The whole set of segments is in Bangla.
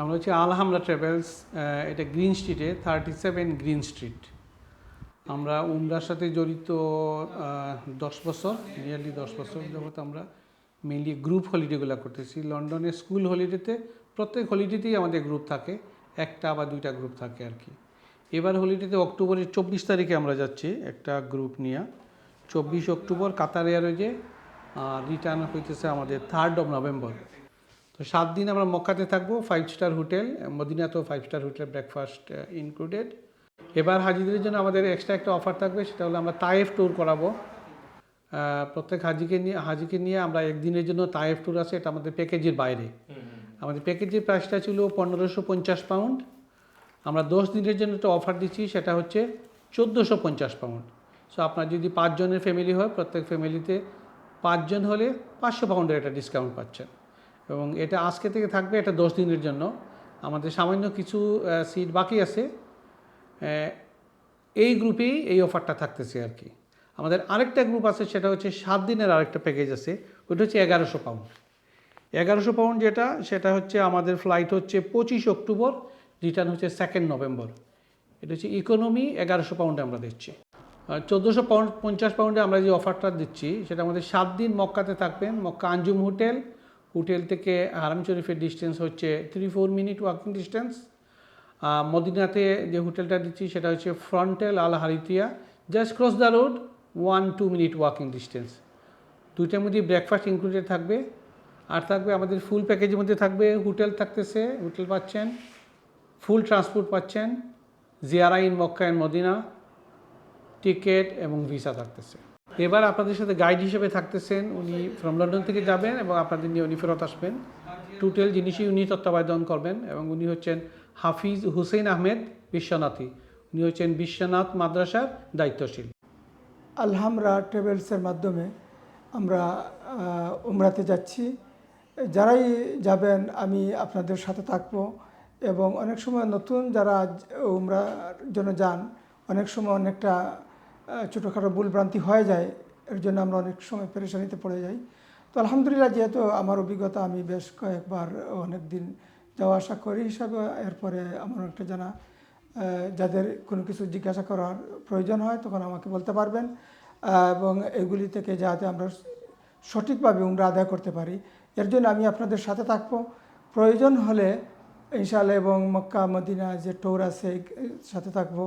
আমরা হচ্ছে আলহামরা ট্রাভেলস এটা গ্রিন স্ট্রিটে থার্টি সেভেন গ্রিন স্ট্রিট। আমরা উমরার সাথে জড়িত দশ বছর নিয়ারলি দশ বছর যাবত আমরা মেনলি গ্রুপ হলিডেগুলো করতেছি। লন্ডনে স্কুল হলিডেতে প্রত্যেক হলিডেতেই আমাদের গ্রুপ থাকে, একটা বা দুইটা গ্রুপ থাকে আর কি। এবার হলিডেতে অক্টোবরের চব্বিশ তারিখে আমরা যাচ্ছি একটা গ্রুপ নিয়ে। চব্বিশ অক্টোবর কাতার এয়ারওয়েজে রিটার্ন হইতেছে আমাদের থার্ড অফ নভেম্বর তো সাত দিন আমরা মক্কাতে থাকব five star hotel মদিনাতেও five star hotel breakfast included এবার হাজিদের জন্য আমাদের এক্সট্রা একটা অফার থাকবে সেটা হলো আমরা তায়েফ ট্যুর করাবো। প্রত্যেক হাজিকে নিয়ে হাজিকে নিয়ে আমরা একদিনের জন্য তায়েফ ট্যুর আছে এটা আমাদের প্যাকেজের বাইরে। আমাদের প্যাকেজের প্রাইসটা ছিল পনেরোশো পঞ্চাশ পাউন্ড আমরা দশ দিনের জন্য একটা অফার দিচ্ছি সেটা হচ্ছে চোদ্দোশো পঞ্চাশ পাউন্ড সো আপনার যদি পাঁচজনের ফ্যামিলি হয় প্রত্যেক ফ্যামিলিতে পাঁচজন হলে পাঁচশো পাউন্ডের একটা ডিসকাউন্ট পাচ্ছেন। এবং এটা আজকে থেকে থাকবে, এটা দশ দিনের জন্য। আমাদের সামান্য কিছু সিট বাকি আছে। এই গ্রুপেই এই অফারটা থাকতেছে আর কি। আমাদের আরেকটা গ্রুপ আছে, সেটা হচ্ছে সাত দিনের আরেকটা প্যাকেজ আছে। ওইটা হচ্ছে এগারোশো পাউন্ড এগারোশো পাউন্ড যেটা, সেটা হচ্ছে আমাদের ফ্লাইট হচ্ছে পঁচিশ অক্টোবর রিটার্ন হচ্ছে সেকেন্ড নভেম্বর এটা হচ্ছে ইকোনমি এগারোশো পাউন্ডে আমরা দিচ্ছি। চোদ্দোশো পাউন্ড পঞ্চাশ পাউন্ডে আমরা যে অফারটা দিচ্ছি, সেটা আমাদের সাত দিন মক্কাতে থাকবেন, মক্কা আঞ্জুম হোটেল হোটেল থেকে হারাম শরীফের ডিস্টেন্স হচ্ছে three four minute walking distance মদিনাতে যে হোটেলটা দিচ্ছি সেটা হচ্ছে Frontel Al Harithia just cross the road one two minute walking distance দুইটার মধ্যে ব্রেকফাস্ট ইনক্লুডেড থাকবে। আর থাকবে আমাদের ফুল প্যাকেজের মধ্যে থাকবে, হোটেল থাকতেছে, হোটেল পাচ্ছেন ফুল ট্রান্সপোর্ট পাচ্ছেন Jiara in Makkah and Madinah ticket এবং ভিসা থাকতেছে। এবার আপনাদের সাথে গাইড হিসেবে থাকতেছেন উনি ফ্রম লন্ডন থেকে যাবেন এবং আপনাদের নিয়ে উনি ফেরত আসবেন। টোটাল জিনিসই উনি তত্ত্বাবধান করবেন এবং উনি হচ্ছেন হাফিজ হুসেন আহমেদ বিশ্বনাথী। উনি হচ্ছেন বিশ্বনাথ মাদ্রাসার দায়িত্বশীল। আলহামরা ট্রেভেলসের মাধ্যমে আমরা উমরাতে যাচ্ছি। যারাই যাবেন, আমি আপনাদের সাথে থাকব এবং অনেক সময় নতুন যারা উমরার জন্য যান, অনেক সময় অনেকটা ছোটোখাটো ভুলভ্রান্তি হয়ে যায়, এর জন্য আমরা অনেক সময় পেরেশানিতে পড়ে যাই। তো আলহামদুলিল্লাহ, যেহেতু আমার অভিজ্ঞতা, আমি বেশ কয়েকবার অনেক দিন যাওয়া আসা করি, হিসাবে এরপরে আমার একটা জানা যাদের কোনো কিছু জিজ্ঞাসা করার প্রয়োজন হয়, তখন আমাকে বলতে পারবেন এবং এগুলি থেকে যাতে আমরা সঠিকভাবে উমরা আদায় করতে পারি। এর জন্য আমি আপনাদের সাথে থাকব। প্রয়োজন হলে ইনশাআল্লাহ এবং মক্কা, মদিনা যে ট্যুর আছে সাথে থাকব।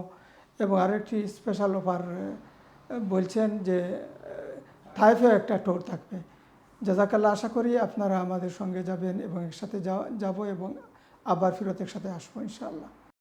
এবং আরেকটি স্পেশাল অফার বলছেন যে থাইফেও একটা টোর থাকবে। জাজাকাল্লা আশা করি আপনারা আমাদের সঙ্গে যাবেন এবং একসাথে যাব এবং আবার ফেরত একসাথে আসব, ইনশাআল্লাহ।